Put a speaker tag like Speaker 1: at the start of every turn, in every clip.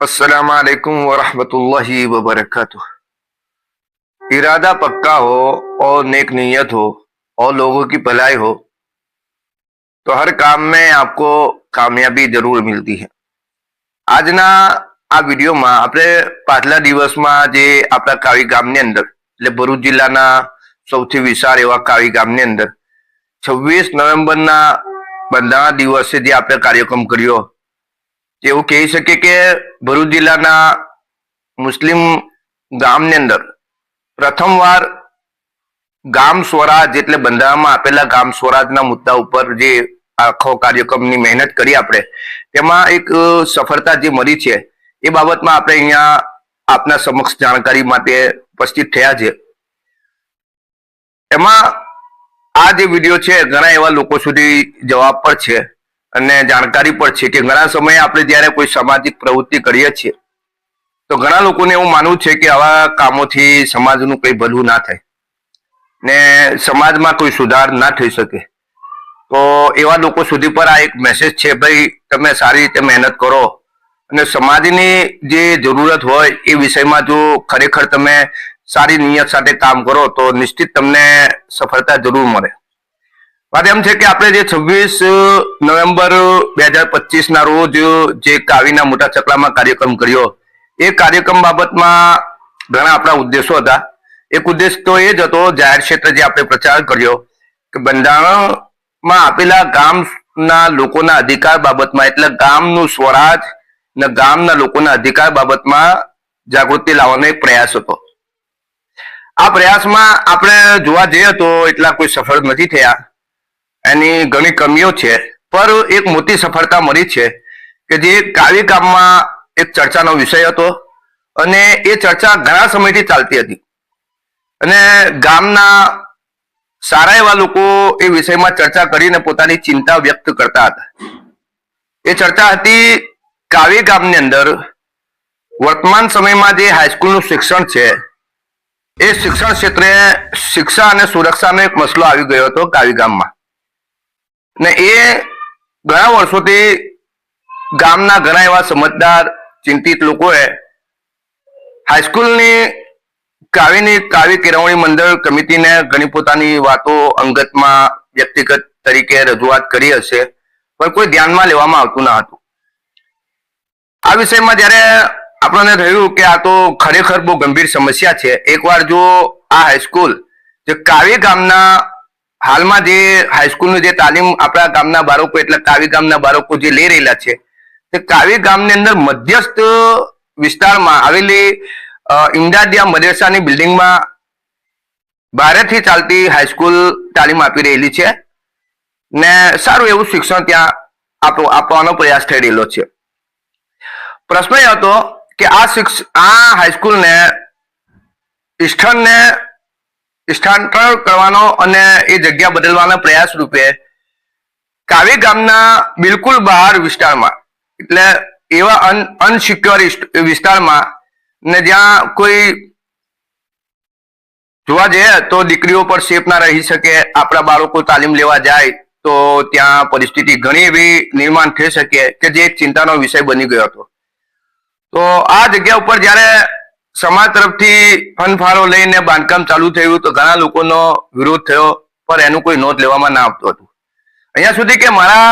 Speaker 1: अस्सलाम वालेकुम वरहमतुल्लाहि वबरकातुह इरादा पक्का हो और नेक नीयत हो और लोगों की भलाई हो तो हर काम में आपको કામયાબી જરૂર મિલતી છે આજના આ વિડીયોમાં આપણે પાછલા દિવસમાં જે આપણા કાવી ગામની અંદર એટલે ભરૂચ જિલ્લાના સૌથી વિશાળ એવા કાવી ગામની અંદર છવ્વીસ નવેમ્બરના બંધારણ દિવસે જે આપણે કાર્યક્રમ કર્યો એવું કહી શકીએ કે ભરૂચ જિલ્લાના મુસ્લિમ ગામની અંદર પ્રથમવાર ગામ સ્વરાજ એટલે બંધારણમાં આપેલા ગામ સ્વરાજના મુદ્દા ઉપર જે આખો કાર્યક્રમની મહેનત કરી આપણે, તેમાં એક સફળતા જે મળી છે, એ બાબતમાં આપણે અહીંયા આપના સમક્ષ જાણકારી માટે ઉપસ્થિત થયા છે. એમાં આ જે વીડિયો છે, ઘણા એવા લોકો સુધી જવાબ પર છે. અને જાણકારી પણ છે કે ઘણા સમયે આપણે જ્યારે કોઈ સામાજિક પ્રવૃત્તિ કરીએ છીએ, તો ઘણા લોકોને એવું માનવું છે કે આવા કામોથી સમાજનું કંઈ ભલું ના થાય ને સમાજમાં કોઈ સુધાર ના થઈ શકે. તો એવા લોકો સુધી પર આ એક મેસેજ છે, ભાઈ, તમે સારી રીતે મહેનત કરો અને સમાજની જે જરૂરત હોય એ વિષયમાં જો ખરેખર તમે સારી નિયત સાથે કામ કરો, તો નિશ્ચિત તમને સફળતા જરૂર મળે. વાત એમ છે કે આપણે જે છવ્વીસ નવેમ્બર બે હજાર પચીસ ના રોજ જે કાવીના મોટા ચકલામાં કાર્યક્રમ કર્યો, એ કાર્યક્રમ બાબતમાં ઘણા આપણા ઉદ્દેશો હતા. એક ઉદ્દેશ તો એ જ હતો, જાહેર ક્ષેત્રે જે આપણે પ્રચાર કર્યો, કે બંધારણમાં આપેલા ગામના લોકોના અધિકાર બાબતમાં, એટલે ગામનું સ્વરાજ ને ગામના લોકોના અધિકાર બાબતમાં જાગૃતિ લાવવાનો એક પ્રયાસ હતો. આ પ્રયાસમાં આપણે જોવા જઈએ તો એટલા કોઈ સફળ નથી થયા. એની ઘણી કમીઓ છે, પર એક મોટી સફળતા મળી છે કે જે કાવી ગામમાં એક ચર્ચાનો વિષય હતો અને એ ચર્ચા ઘણા સમયથી ચાલતી હતી. અને ગામના સારા એવા લોકો એ વિષયમાં ચર્ચા કરીને પોતાની ચિંતા વ્યક્ત કરતા હતા. એ ચર્ચા હતી કાવી ગામની અંદર. વર્તમાન સમયમાં જે હાઈસ્કૂલનું શિક્ષણ છે, એ શિક્ષણ ક્ષેત્રે શિક્ષા અને સુરક્ષાનો એક મસલો આવી ગયો હતો કાવી ગામમાં. ને એ ઘણા વર્ષોથી ગામના ઘણા એવા સમજદાર, ચિંતિત લોકોએ હાઈસ્કૂલની કાવ્યની કાવી કેળવણી મંડળ કમિટીને ઘણી પોતાની વાતો અંગતમાં વ્યક્તિગત તરીકે રજૂઆત કરી હશે, પણ કોઈ ધ્યાનમાં લેવામાં આવતું ન હતું. આ વિષયમાં જ્યારે આપણને થયું કે આ તો ખરેખર બહુ ગંભીર સમસ્યા છે, એકવાર જો આ હાઈસ્કૂલ જે કાવ્ય ગામના હાલમાં જે હાઈસ્કૂલનું જે તાલીમ આપણા ગામના બાળકો, એટલે કાવી ગામના બાળકો જે લઈ રહેલા છે, તે કાવી ગામની અંદર મધ્યસ્થ વિસ્તારમાં આવેલી ઇમદાદિયા મદરસાની બિલ્ડિંગમાં ભારેથી ચાલતી હાઈસ્કૂલ તાલીમ આપી રહેલી છે ને સારું એવું શિક્ષણ ત્યાં આપો- આપવાનો પ્રયાસ થઈ રહેલો છે. પ્રશ્ન એ હતો કે આ શિક્ષ, આ હાઈસ્કૂલને સ્થળને સ્થાનાંતર કરવાનો અને એ જગ્યા બદલવાના પ્રયાસ રૂપે કાવી ગામના બિલકુલ બહાર વિસ્તારમાં, એટલે એવા અનસિક્યોર વિસ્તારમાં, ને જ્યાં કોઈ જોવા જઈએ તો દીકરીઓ પર સેફ ના રહી શકે, આપણા બાળકો તાલીમ લેવા જાય, તો ત્યાં પરિસ્થિતિ ઘણી એવી નિર્માણ થઈ શકે કે જે એક ચિંતાનો વિષય બની ગયો હતો. તો આ જગ્યા ઉપર જ્યારે સમાજ તરફથી ફનફાળો લઈને બાંધકામ ચાલુ થયું તો ઘણા લોકોનો વિરોધ થયો પર એનું કોઈ નોંધ લેવામાં ના આવતું હતું. અહીંયા સુધી કે મારા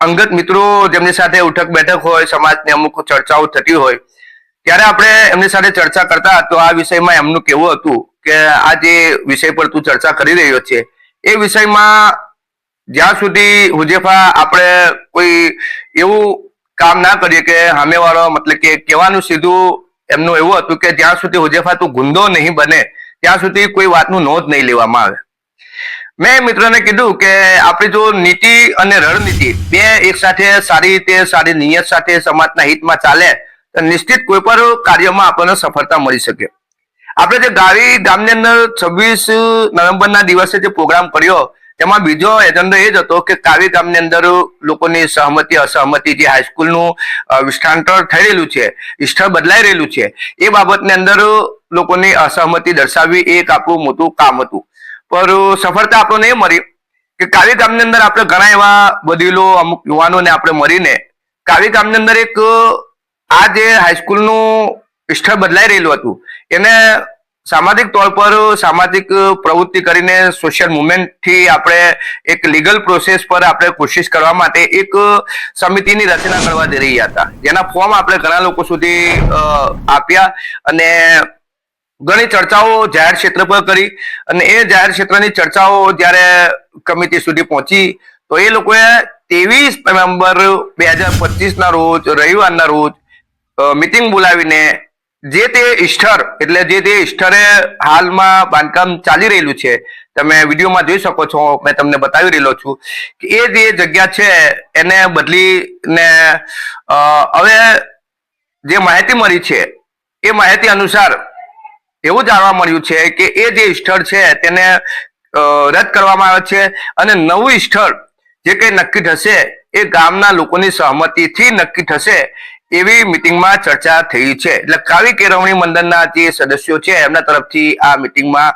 Speaker 1: અંગત મિત્રો જેમની સાથે ઉઠક બેઠક હોય, સમાજની અમુક ચર્ચાઓ થતી હોય, ત્યારે આપણે એમની સાથે ચર્ચા કરતા તો આ વિષયમાં એમનું કેવું હતું કે આ જે વિષય પર તું ચર્ચા કરી રહ્યો છે, એ વિષયમાં જ્યાં સુધી હુજેફા આપણે કોઈ એવું કામ ના કરીએ કે સામેવાળો મતલબ કે કહેવાનું સીધું એમનું એવું હતું કે જ્યાં સુધી હુજેફા તું ગુંદો નહીં બને, ત્યાં સુધી કોઈ વાતનું નોંધ નહીં લેવામાં આવે. મેં મિત્રને કીધું કે આપણી જો નીતિ અને રણનીતિ બે એક સાથે સારી રીતે, સારી નિયત સાથે સમાજના હિતમાં ચાલે, તો નિશ્ચિત કોઈ પણ કાર્યમાં આપણને સફળતા મળી શકે. આપણે જે ગાવી ગામની અંદર છવ્વીસ નવેમ્બરના દિવસે જે પ્રોગ્રામ કર્યો તેમાં બીજો એજન્ડો એ જ હતો કે કાવી ગામની અંદર લોકોની સહમતિ, અસહમતિ જે હાઈસ્કૂલનું વિષ્ઠાંતર થઈ રહેલું છે સ્થળ બદલાઈ રહેલું છે, એ બાબતની અંદર લોકોની અસહમતિ દર્શાવવી એ એક આપણું મોટું કામ હતું. પણ સફળતા આપણને એ મળી કે કાવી ગામની અંદર આપણે ઘણા એવા વડીલો, અમુક યુવાનોને આપણે મળીને કાવી ગામની અંદર એક, આ જે હાઈસ્કૂલનું સ્થળ બદલાઈ રહેલું હતું, એને સામાજિક તોલ પર, સામાજિક પ્રવૃત્તિ કરીને સોશિયલ મુવમેન્ટથી આપણે એક લીગલ પ્રોસેસ પર આપણે કોશિશ કરવા માટે એક સમિતિની રચના કરવા જઈ રહ્યા હતા. જેના ફોર્મ આપણે ઘણા લોકો સુધી આપ્યા અને ઘણી ચર્ચાઓ જાહેર ક્ષેત્ર પર કરી અને એ જાહેર ક્ષેત્રની ચર્ચાઓ જ્યારે કમિટી સુધી પહોંચી, તો એ લોકોએ ત્રેવીસ નવેમ્બર બે હજાર પચીસ ના રોજ, રવિવારના રોજ મિટિંગ બોલાવીને જે તે સ્થળ એટલે જે તે સ્થળે હાલમાં બાંધકામ ચાલી રહેલું છે, તમે વિડીયોમાં જોઈ શકો છો, મેં તમને બતાવી રહેલો છું કે એ જે જગ્યા છે, એને બદલીને હવે જે માહિતી મળી છે, એ માહિતી અનુસાર એવું જાણવા મળ્યું છે કે એ જે સ્થળ છે, તેને રદ કરવામાં આવે છે અને નવું સ્થળ જે કંઈ નક્કી થશે, એ ગામના લોકોની સહમતિથી નક્કી થશે એવી મિટિંગમાં ચર્ચા થઈ છે. એટલે કાવી કેળવણી મંડળના જે સદસ્યો છે, એમના તરફથી આ મિટિંગમાં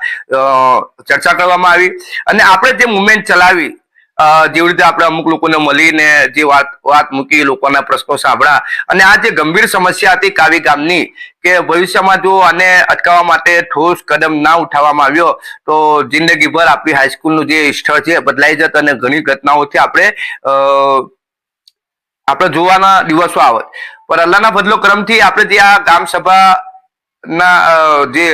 Speaker 1: ચર્ચા કરવામાં આવી. અને આપણે જે મુવમેન્ટ ચલાવી જેવી રીતે આપણે અમુક લોકોને મળીને જે વાત વાત મૂકી, લોકોના પ્રશ્નો સાંભળ્યા. અને આ જે ગંભીર સમસ્યા હતી કાવી ગામની, કે ભવિષ્યમાં જો આને અટકાવવા માટે ઠોસ કદમ ના ઉઠાવવામાં આવ્યો, તો જિંદગીભર આપણી હાઈસ્કૂલનું જે સ્થળ છે, બદલાઈ જત અને ઘણી ઘટનાઓથી આપણે આપણે જોવાના દિવસો આવત. પણ અલ્લાહના બદલો ક્રમથી આપણે આ ગામ સભા ના જે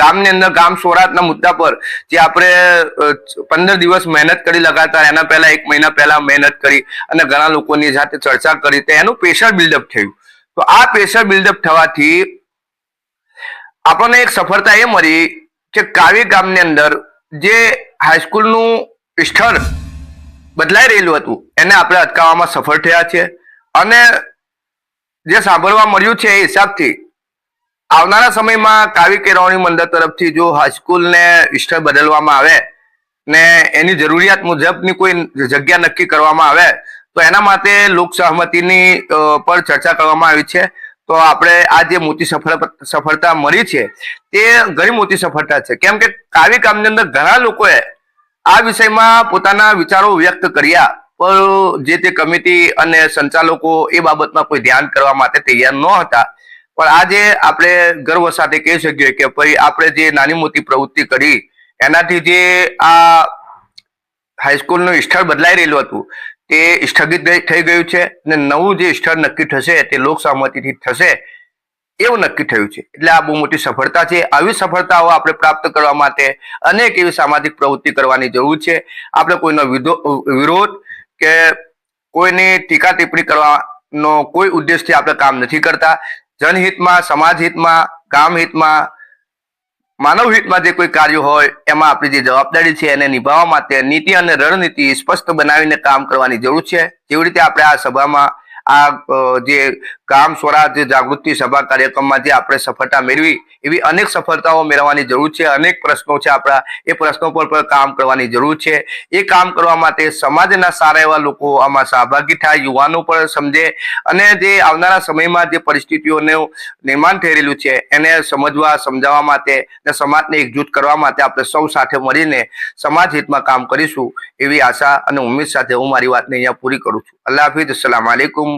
Speaker 1: ગામની અંદર, ગામ સોરાતના મુદ્દા પર જે આપણે પંદર દિવસ મહેનત કરી લગાતાર, એના પહેલા, એક મહિના પહેલા મહેનત કરી અને ઘણા લોકોની સાથે ચર્ચા કરી, તો એનું પ્રેશર બિલ્ડઅપ થયું. તો આ પ્રેશર બિલ્ડઅપ થવાથી આપણને એક સફળતા એ મળી કે કાવી ગામની અંદર જે હાઈસ્કૂલનું સ્થળ બદલાઈ રહેલું હતું, એને આપણે અટકાવવામાં સફળ થયા છે અને જે સાંભળવા મળ્યું છે એ હિસાબથી, આવનારા સમયમાં કાવી કેળવણી મંડળ તરફથી જો હાઈસ્કૂલને વિસ્તાર બદલવામાં આવે ને એની જરૂરિયાત મુજબની કોઈ જગ્યા નક્કી કરવામાં આવે, તો એના માટે લોક સહમતિની પર ચર્ચા કરવામાં આવી છે. તો આપણે આ જે મોટી સફળ, સફળતા મળી છે તે ઘણી મોટી સફળતા છે. કેમ કે કાવી કામની અંદર ઘણા લોકોએ આ વિષયમાં પોતાના વિચારો વ્યક્ત કર્યા. પણ જે તે કમિટી અને સંચાલકો એ બાબતમાં કોઈ ધ્યાન કરવા માટે તૈયાર ન હતા. પણ આજે આપણે ગર્વ સાથે કહી શકીએ કે ભાઈ, આપણે જે નાની મોટી પ્રવૃત્તિ કરી, એનાથી જે આ હાઈસ્કૂલનું સ્થળ બદલાઈ રહેલું હતું, તે સ્થગિત થઈ- ગયું છે અને નવું જે સ્થળ નક્કી થશે, તે લોકસહમતિથી થશે એવું નક્કી થયું છે. એટલે આ બહુ મોટી સફળતા છે. આવી સફળતાઓ આપણે પ્રાપ્ત કરવા માટે અનેક એવી સામાજિક પ્રવૃત્તિ કરવાની જરૂર છે. આપણે કોઈનો વિરોધ કે કોઈની ટીકા ટિપ્પણી કરવાનો કોઈ ઉદ્દેશથી આપણે કામ નથી કરતા. જનહિતમાં સમાજ હિતમાં ગામ હિતમાં માનવ હિતમાં જે કોઈ કાર્ય હોય, એમાં આપણી જે જવાબદારી છે એને નિભાવવા માટે નીતિ અને રણનીતિ સ્પષ્ટ બનાવીને કામ કરવાની જરૂર છે. જેવી રીતે આપણે આ સભામાં આ જે ગામ સ્વરાજ જાગૃતિ સભા કાર્યક્રમમાં જે આપણે સફળતા મેળવી, એવી અનેક સફળતાઓ મેળવવાની જરૂર છે. અનેક પ્રશ્નો છે આપણા. એ પ્રશ્નો પર પણ કામ કરવાની જરૂર છે. એ કામ કરવા માટે સમાજના સારા એવા લોકો આમાં સહભાગી થાય, યુવાનો પણ સમજે અને જે આવનારા સમયમાં જે પરિસ્થિતિઓનું નિર્માણ થઈ રહેલું છે, એને સમજવા, સમજાવવા માટે અને સમાજને એકજૂથ કરવા માટે આપણે સૌ સાથે મળીને સમાજ હિતમાં કામ કરીશું એવી આશા અને ઉમેદ સાથે હું મારી વાતને અહીંયા પૂરી કરું છું. અલ્લાહ હાફિઝ. અસલામ આલેકુમ